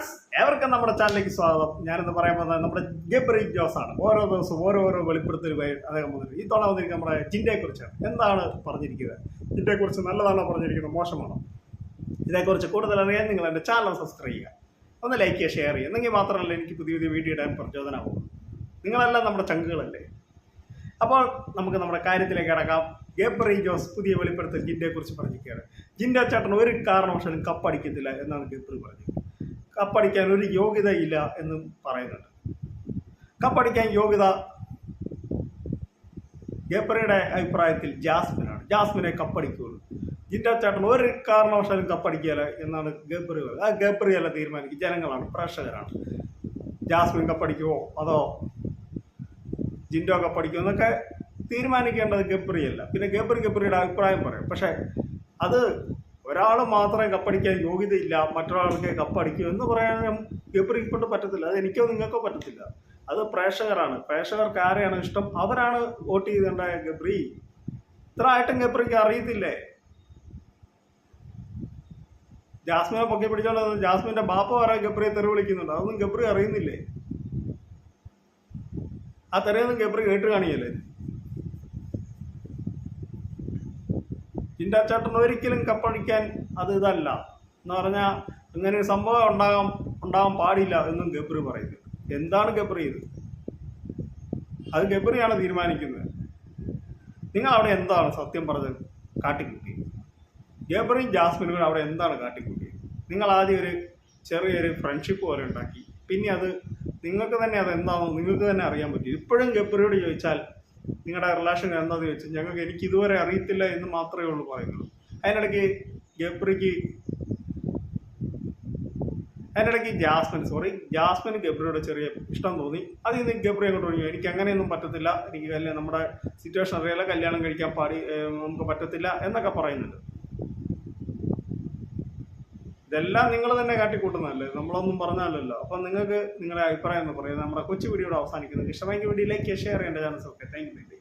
Friends ഏവർക്കും നമ്മുടെ ചാനലിലേക്ക് സ്വാഗതം. ഞാനിന്ന് പറയാൻ പോകുന്നത് നമ്മുടെ ഗബ്രി ജോസ് ആണ്. ഓരോ ദിവസവും ഓരോ ഓരോ വെളിപ്പെടുത്തലുമായി അദ്ദേഹം വന്നിട്ട് ഈ തവണ വന്നിരിക്കുന്നത് നമ്മുടെ ചിന്തയെക്കുറിച്ചാണ് കുറിച്ചാണ്. എന്താണ് പറഞ്ഞിരിക്കുന്നത്? ചിന്തയെക്കുറിച്ച് കുറിച്ച് നല്ലതാണോ പറഞ്ഞിരിക്കുന്നത്? മോശമാണോ? ഇതേക്കുറിച്ച് കൂടുതൽ അറിയാൻ നിങ്ങൾ എന്റെ ചാനൽ സബ്സ്ക്രൈബ് ചെയ്യുക. ഒന്ന് ലൈക്ക് ചെയ്യുക ഷെയർ ചെയ്യുക. എന്നെങ്കിൽ മാത്രമല്ല എനിക്ക് പുതിയ പുതിയ വീഡിയോ ഇടാൻ പ്രചോദനമാകും നിങ്ങളെല്ലാം നമ്മുടെ ചങ്കുകളല്ലേ? അപ്പോൾ നമുക്ക് നമ്മുടെ കാര്യത്തിലേക്ക് കിടക്കാം. ഗബ്രി ജോസ് പുതിയ വെളിപ്പെടുത്തൽ ജിൻഡയെ കുറിച്ച് പറഞ്ഞിരിക്കുകയാണ്. ജിൻഡ ചേട്ടൻ ഒരു കാരണവശാലും കപ്പടിക്കത്തില്ല എന്നാണ് ഗബ്രി പറഞ്ഞത് കപ്പടിക്കാൻ ഒരു യോഗ്യതയില്ല എന്നും പറയുന്നുണ്ട്. കപ്പടിക്കാൻ യോഗ്യത ഗബ്രയുടെ അഭിപ്രായത്തിൽ ജാസ്മിനാണ്. ജാസ്മിനെ കപ്പടിക്കുള്ളൂ. ജിൻഡ ചേട്ടൻ ഒരു കാരണവശാലും കപ്പടിക്കുകയല്ല എന്നാണ് ഗബ്രി ആ ഗബ്രിയല്ല തീരുമാനിക്കും ജനങ്ങളാണ് പ്രേക്ഷകരാണ്. ജാസ്മിൻ കപ്പടിക്കുമോ അതോ ജിൻഡോ കപ്പടിക്കുമോ എന്നൊക്കെ തീരുമാനിക്കേണ്ടത് ഗബ്രിയല്ല. പിന്നെ ഗബ്രി ഗബ്രിയുടെ അഭിപ്രായം പറയും. പക്ഷേ അത് ഒരാൾ മാത്രമേ കപ്പടിക്കാൻ യോഗ്യതയില്ല മറ്റൊരാൾക്ക് കപ്പടിക്കും എന്ന് പറയാൻ ഗബ്രിക്ക് കൊണ്ട് പറ്റത്തില്ല. അത് എനിക്കോ നിങ്ങൾക്കോ പറ്റത്തില്ല. അത് പ്രേക്ഷകരാണ്. പ്രേക്ഷകർക്ക് ആരെയാണ് ഇഷ്ടം? അവരാണ് വോട്ട് ചെയ്തേണ്ട ഗബ്രി. ഇത്ര ആയിട്ടും ഗബ്രിക്ക് അറിയത്തില്ലേ? ജാസ്മിനെ പൊക്കി പിടിച്ചോണ്ട് ജാസ്മിന്റെ ബാപ്പ വരെ ഗബ്രിയെ തെറി വിളിക്കുന്നുണ്ട്. അതൊന്നും ഗബ്രി അറിയുന്നില്ലേ? ആ തെറിയൊന്നും ഗബ്രി കേട്ട് കാണിയല്ലേ? ചിന്താച്ചേട്ടൻ ഒരിക്കലും കപ്പടിക്കാൻ അത് ഇതല്ല. എന്ന് പറഞ്ഞാൽ അങ്ങനെ ഒരു സംഭവം ഉണ്ടാകാൻ ഉണ്ടാകാൻ പാടില്ല എന്നും ഗബ്രി പറയുന്നു. എന്താണ് ഗബ്രി ഇത്? അത് ഗബ്രിയാണ് തീരുമാനിക്കുന്നത്. നിങ്ങൾ അവിടെ എന്താണ് സത്യം പറഞ്ഞത് കാട്ടിക്കൂട്ടി? ഗബ്രിയും ജാസ്മിനും കൂടെ അവിടെ എന്താണ് കാട്ടിക്കൂട്ടി? നിങ്ങൾ ആദ്യം ഒരു ചെറിയൊരു ഫ്രണ്ട്ഷിപ്പ് പോലെ ഉണ്ടാക്കി. പിന്നെ അത് നിങ്ങൾക്ക് തന്നെ അത് എന്താണെന്ന് നിങ്ങൾക്ക് തന്നെ അറിയാൻ പറ്റും. ഇപ്പോഴും ഗബ്രിയോട് ചോദിച്ചാൽ നിങ്ങളുടെ റിലേഷൻ എന്താണെന്ന് ചോദിച്ചാൽ ഞങ്ങൾക്ക് എനിക്ക് ഇതുവരെ അറിയത്തില്ല എന്ന് മാത്രമേ ഉള്ളൂ പറയുന്നത്. അതിനിടയ്ക്ക് ഗബ്രിക്ക് അതിനിടയ്ക്ക് ജാസ്മിൻ സോറി ജാസ്മിൻ ഗബ്രിയുടെ ചെറിയ ഇഷ്ടം തോന്നി. അതിൽ നിന്ന് ഗബ്രി അങ്ങോട്ട് പറഞ്ഞു എനിക്ക് അങ്ങനെയൊന്നും പറ്റത്തില്ല. എനിക്ക് കല്യാണം നമ്മുടെ സിറ്റുവേഷൻ അറിയാല കല്യാണം കഴിക്കാൻ പാടി നമുക്ക് പറ്റത്തില്ല എന്നൊക്കെ പറയുന്നുണ്ട്. ഇതെല്ലാം നിങ്ങൾ തന്നെ കാട്ടിക്കൂട്ടുന്നതല്ലേ? നമ്മളൊന്നും പറഞ്ഞാലല്ലോ. അപ്പം നിങ്ങൾക്ക് നിങ്ങളുടെ അഭിപ്രായം എന്ന് പറയുന്നത് നമ്മുടെ കൊച്ചു വീഡിയോയുടെ അവസാനിക്കുന്നത് ഇഷ്ടമെങ്കിൽ വീഡിയോയിലേക്ക് ഷെയർ ചെയ്യേണ്ട ചാൻസ് ഓക്കെ താങ്ക് യു